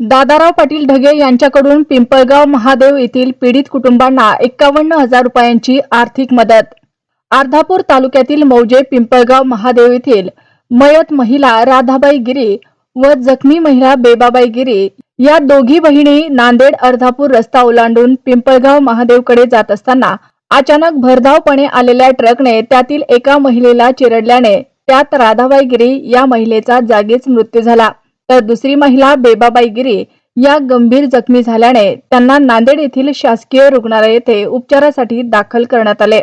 दादाराव पाटील ढगे यांच्याकडून पिंपळगाव महादेव येथील पीडित कुटुंबांना एक्कावन्न हजार रुपयांची आर्थिक मदत. अर्धापूर तालुक्यातील मौजे पिंपळगाव महादेव येथील मयत महिला राधाबाई गिरी व जखमी महिला बेबाबाई गिरी या दोघी बहिणी नांदेड अर्धापूर रस्ता ओलांडून पिंपळगाव महादेवकडे जात असताना अचानक भरधावपणे आलेल्या ट्रकने त्यातील एका महिलेला चिरडल्याने त्यात राधाबाई गिरी या महिलेचा जागीच मृत्यू झाला. तर दुसरी महिला बेबाबाई गिरी या गंभीर जखमी झाल्याने त्यांना नांदेड येथील शासकीय रुग्णालय येथे उपचारासाठी दाखल करण्यात आले.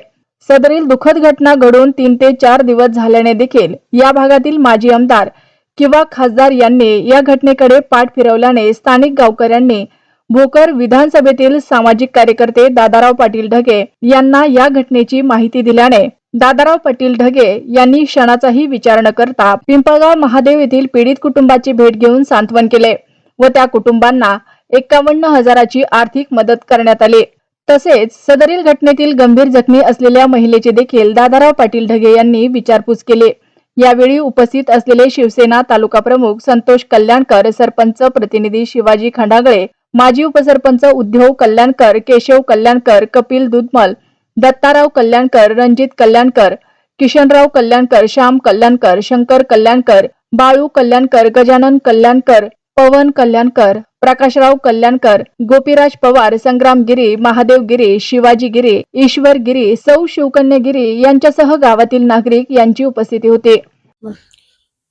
सदरील दुःखद घटना घडून तीन ते चार दिवस झाल्याने देखील या भागातील माजी आमदार किंवा खासदार यांनी या घटनेकडे पाठ फिरवल्याने स्थानिक गावकऱ्यांनी भोकर विधानसभेतील सामाजिक कार्यकर्ते दादाराव पाटील ढगे यांना या घटनेची माहिती दिल्याने दादाराव पाटील ढगे यांनी क्षणाचाही विचार न करता पिंपळगाव महादेव येथील पीडित कुटुंबाची भेट घेऊन सांत्वन केले व त्या कुटुंबांना एक्कावन्न हजाराची आर्थिक मदत करण्यात आली. तसेच सदरील घटनेतील गंभीर जखमी असलेल्या महिलेचे देखील दादाराव पाटील ढगे यांनी विचारपूस केली. यावेळी उपस्थित असलेले शिवसेना तालुका प्रमुख संतोष कल्याणकर सरपंच प्रतिनिधी शिवाजी खंडागळे माजी उपसरपंच उद्धव कल्याणकर केशव कल्याणकर कपिल दुधमल दत्ताराव कल्याणकर रणजित कल्याणकर किशनराव कल्याणकर श्याम कल्याणकर शंकर कल्याणकर बाळू कल्याणकर गजानन कल्याणकर पवन कल्याणकर प्रकाशराव कल्याणकर गोपीराज पवार संग्राम गिरी महादेव गिरी शिवाजी गिरी ईश्वर गिरी सौ शिवकन्या गिरी यांच्यासह गावातील नागरिक यांची उपस्थिती होती.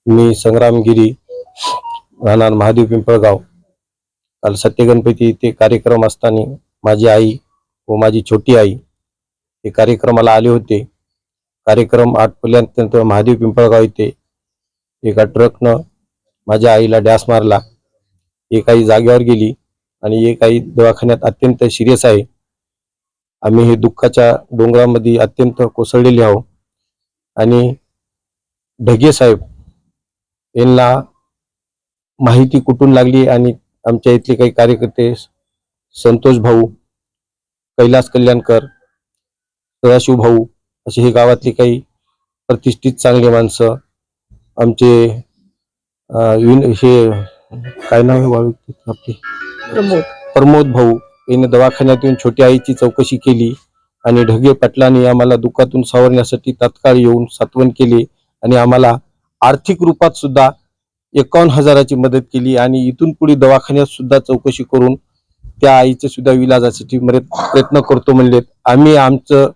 मी संग्राम गिरी राहणार महादेव पिंपळगाव. काल सत्यगणपती ते कार्यक्रम असताना माझी आई व माझी छोटी आई हे कार्यक्रमाला आले होते. कार्यक्रम आटपल्यानंतर महादेव पिंपळगाव येथे एका ट्रकनं माझ्या आईला डॅस मारला. एक आई जागेवर गेली आणि एक आई दवाखान्यात अत्यंत सिरियस आहे. आम्ही हे दुःखाच्या डोंगरामध्ये अत्यंत कोसळलेले आहोत. आणि ढगे साहेब यांना माहिती कुठून लागली आणि आमच्या इथले काही कार्यकर्ते संतोष भाऊ कैलास कल्याणकर सदाशिव भाऊ असे हे गावातले काही प्रतिष्ठित चांगले माणसं आमचे हे काय नाव आहे आपले? प्रमोद. भाऊ. यांनी दवाखान्यात येऊन छोट्या आईची चौकशी केली आणि ढगे पाटलांनी आम्हाला दुःखातून सावरण्यासाठी तात्काळ येऊन सात्वन केले आणि आम्हाला आर्थिक रूपात सुद्धा एकावन्न हजाराची मदत केली आणि इथून पुढे दवाखान्यात सुद्धा चौकशी करून त्या आईचे सुद्धा विलाजासाठी प्रयत्न करतो म्हणलेत. आम्ही आमचं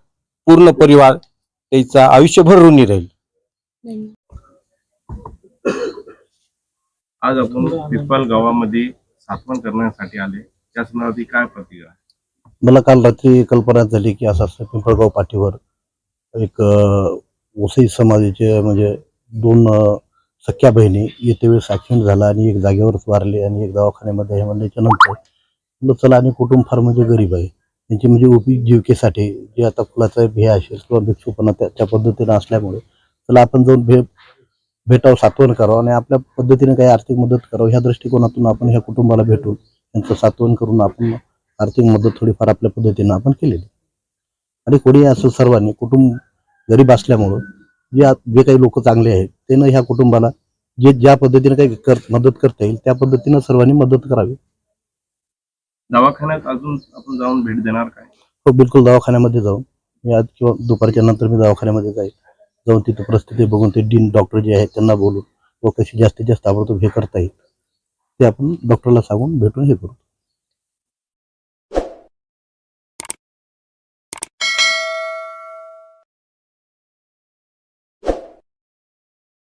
पूर्ण परिवार त्याचा आयुष्यभर ऋणी राहील. आज आपण पिपल गावामध्ये सातवण करण्यासाठी आले. त्या संदर्भात काय प्रतिक्रिया मला काल रात्री कल्पना झाली की असं असं पिंपळगाव पाठीवर एक वसई समाजाचे म्हणजे दोन सख्या बहिणी येते वेळेस ॲक्सिडेंट झाला आणि एक जागेवरच वारले आणि एक दवाखान्यामध्ये हे म्हणल्याच्या नंतर चला आणि कुटुंब फार म्हणजे गरीब आहे. त्यांची म्हणजे उपजीविकेसाठी जे आता फुलाचं हे असेल किंवा भिक्षुपणा त्या पद्धतीनं असल्यामुळे चला आपण जाऊन भे भेटावं सात्वन करावं आणि आपल्या पद्धतीने काही आर्थिक मदत करावं. ह्या दृष्टिकोनातून आपण ह्या कुटुंबाला भेटून त्यांचं सात्वन करून आपण आर्थिक मदत थोडीफार आपल्या पद्धतीनं आपण केलेली. आणि कोणी असं सर्वांनी कुटुंब गरीब असल्यामुळं जे जे काही लोक चांगले आहेत त्यानं ह्या कुटुंबाला जे ज्या पद्धतीने काही कर मदत करता येईल त्या पद्धतीनं सर्वांनी मदत करावी. दवाखान्यात अजून आपण जाऊन भेट देणार काय? हो बिलकुल दवाखान्यामध्ये जाऊन मी आज किंवा दुपारच्या नंतर मी दवाखान्यामध्ये जाईल. जाऊन तिथं परिस्थिती बघून ते डीन डॉक्टर जे आहेत त्यांना बोलून व कशी जास्तीत जास्त ताबडतोब हे करता येईल ते आपण डॉक्टरला सांगून भेटून हे करू.